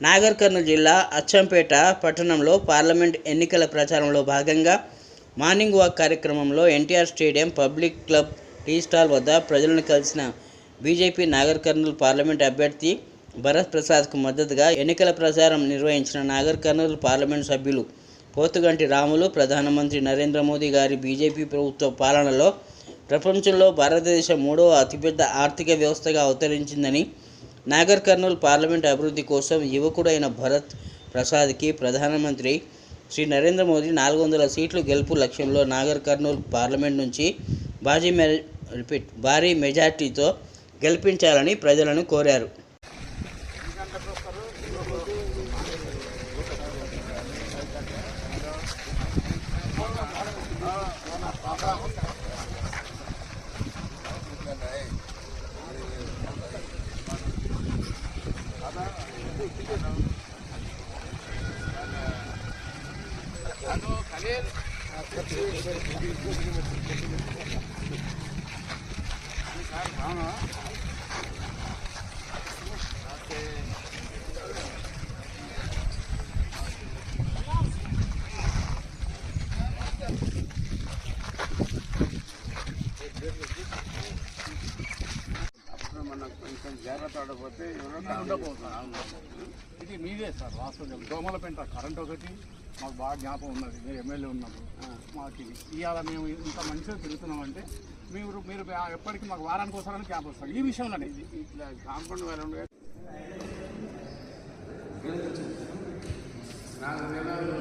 నాగర్ కర్నూలు జిల్లా అచ్చంపేట పట్టణంలో పార్లమెంట్ ఎన్నికల ప్రచారంలో భాగంగా మార్నింగ్ వాక్ కార్యక్రమంలో NTR stadium public club tea stall వద్ద ప్రజలను కలిసిన బీజేపీ నాగర్ కర్నూలు పార్లమెంట్ అభ్యర్థి భరత్ ప్రసాద్కు మద్దతుగా ఎన్నికల ప్రచారం నిర్వహించిన నాగర్ కర్నూలు పార్లమెంట్ సభ్యులు పోతుగంటి రాములు ప్రధానమంత్రి నరేంద్ర మోదీ గారి బీజేపీ ప్రభుత్వ పాలనలో ప్రపంచంలో భారతదేశం మూడవ అతిపెద్ద ఆర్థిక వ్యవస్థగా అవతరించిందని నాగర్ కర్నూలు పార్లమెంట్ అభివృద్ధి కోసం యువకుడైన భరత్ ప్రసాద్కి ప్రధానమంత్రి శ్రీ నరేంద్ర మోదీ నాలుగు వందల సీట్లు గెలుపు లక్ష్యంలో నాగర్ కర్నూలు పార్లమెంట్ నుంచి బాజీ మె రిపీట్ భారీ మెజార్టీతో గెలిపించాలని ప్రజలను కోరారు. జాగ్రత్త పడకపోతే ఎవరో ఉండకపోతున్నారు ఇది మీదే సార్ వాస్తవం దోమల పెంట కరెంట్ ఒకటి మాకు బాగా జ్ఞాపకం ఉన్నది. మీరు ఎమ్మెల్యే ఉన్నప్పుడు. మాకు ఇది ఇవాళ మేము ఇంత మంచిగా తిరుగుతున్నామంటే మీరు మీరు ఎప్పటికీ మాకు వారానికి ఒకసారి క్యాంప్ వస్తారు. ఈ విషయంలోనే ఇది ఇట్లా కాంపౌండ్ ఉండగా నాలుగు నెలలు